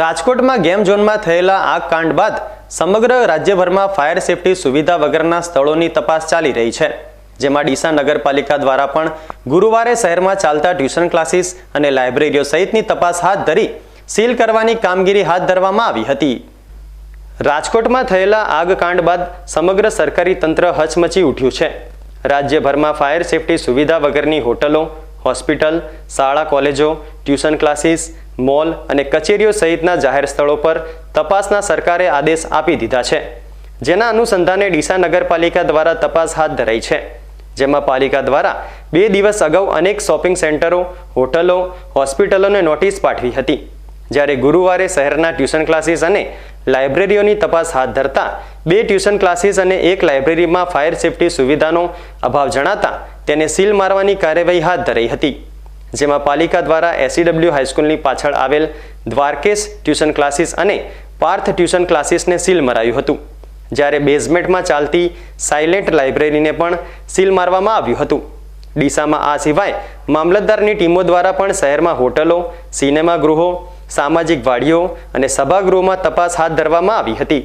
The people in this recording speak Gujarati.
રાજકોટમાં ગેમ ઝોનમાં થયેલા આગ કાંડ બાદ સમગ્ર રાજ્યભરમાં ફાયર સેફટી સુવિધા વગરના સ્થળોની તપાસ ચાલી રહી છે, જેમાં ડીસા નગરપાલિકા દ્વારા પણ ગુરુવારે શહેરમાં ચાલતા ટ્યુશન ક્લાસીસ અને લાઇબ્રેરીઓ સહિતની તપાસ હાથ ધરી સીલ કરવાની કામગીરી હાથ ધરવામાં આવી હતી. રાજકોટમાં થયેલા આગકાંડ બાદ સમગ્ર સરકારી તંત્ર હચમચી ઉઠ્યું છે. રાજ્યભરમાં ફાયર સેફટી સુવિધા વગરની હોટલો હોસ્પિટલ, શાળા કોલેજો, ટ્યુશન ક્લાસીસ, મોલ અને કચેરીઓ સહિતના જાહેર સ્થળો પર તપાસના સરકારે આદેશ આપી દીધા છે. જેના અનુસંધાને ડીસા નગરપાલિકા દ્વારા તપાસ હાથ ધરાઈ છે. જેમાં પાલિકા દ્વારા બે દિવસ અગાઉ અનેક શોપિંગ સેન્ટરો, હોટલો, હોસ્પિટલોને નોટિસ પાઠવી હતી. જ્યારે ગુરુવારે શહેરના ટ્યુશન ક્લાસીસ અને લાઇબ્રેરીઓની તપાસ હાથ ધરતા બે ટ્યુશન ક્લાસીસ અને એક લાઇબ્રેરીમાં ફાયર સેફટી સુવિધાનો અભાવ જણાતા તેને સીલ મારવાની કાર્યવાહી હાથ ધરાઈ હતી, જેમાં પાલિકા દ્વારા એસીડબલ્યુ હાઈસ્કૂલની પાછળ આવેલ દ્વારકેશ ટ્યુશન ક્લાસીસ અને પાર્થ ટ્યુશન ક્લાસીસને સીલ મરાયું હતું, જ્યારે બેઝમેન્ટમાં ચાલતી સાયલેન્ટ લાઇબ્રેરીને પણ સીલ મારવામાં આવ્યું હતું. ડીસામાં આ સિવાય મામલતદારની ટીમો દ્વારા પણ શહેરમાં હોટલો, સિનેમા ગૃહો સામાજિક વાડીઓ અને સભાગૃહમાં તપાસ હાથ ધરવામાં આવી હતી.